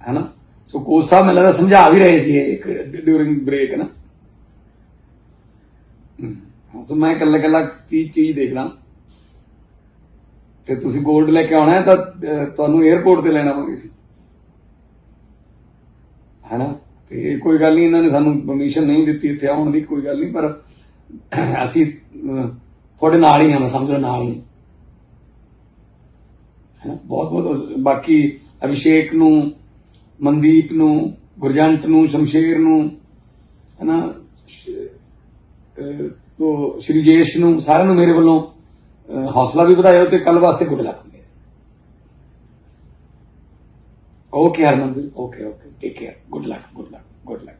ਹੈ ਨਾ ਸੋ ਕੋਚ ਸਾਹਿਬ ਮੈਨੂੰ ਲੱਗਦਾ ਸਮਝਾ ਵੀ ਰਹੇ ਸੀ ਇੱਕ ਡਿਊਰਿੰਗ ਬ੍ਰੇਕ ਨਾ ਸੋ ਮੈਂ ਕੱਲਾ ਕੱਲਾ ਚੀਜ਼ ਚੀਜ਼ ਦੇਖਣਾ ਤੇ ਤੁਸੀਂ ਗੋਲਡ ਲੈ ਕੇ ਆਉਣਾ ਹੈ ਤਾਂ ਤੁਹਾਨੂੰ 에어ਪੋਰਟ ਤੇ ਲੈਣਾ ਪਵੇਗਾ। ਸੀ ਹੈ ਨਾ ਤੇ ਕੋਈ ਗੱਲ ਨਹੀਂ, ਇਹਨਾਂ ਨੇ ਸਾਨੂੰ ਪਰਮਿਸ਼ਨ ਨਹੀਂ ਦਿੱਤੀ ਇੱਥੇ ਆਉਣ ਦੀ, ਕੋਈ ਗੱਲ ਨਹੀਂ, ਪਰ ਅਸੀਂ ਤੁਹਾਡੇ ਨਾਲ ਹੀ ਆ ਮੈਂ ਸਮਝ ਲਓ ਨਾਲ ਹੀ ਹੈ। ਨਾ ਬਹੁਤ ਬਹੁਤ ਬਾਕੀ ਅਭਿਸ਼ੇਕ ਨੂੰ ਮਨਦੀਪ ਨੂੰ, ਗੁਰਜੰਟ ਨੂੰ, ਸ਼ਮਸ਼ੇਰ ਨੂੰ, ਹਨਾ ਨਾ ਤੋ ਸ਼੍ਰੀ ਜੇਸ਼ ਨੂੰ, ਸਾਰਿਆਂ ਨੂੰ ਮੇਰੇ ਵੱਲੋਂ ਹੌਸਲਾ ਵੀ ਵਧਾਇਓ ਤੇ ਕੱਲ ਵਾਸਤੇ ਗੁੱਡ ਲੱਕ। ਮੇਰੇ okay Harmanveer okay okay take care good luck good luck good luck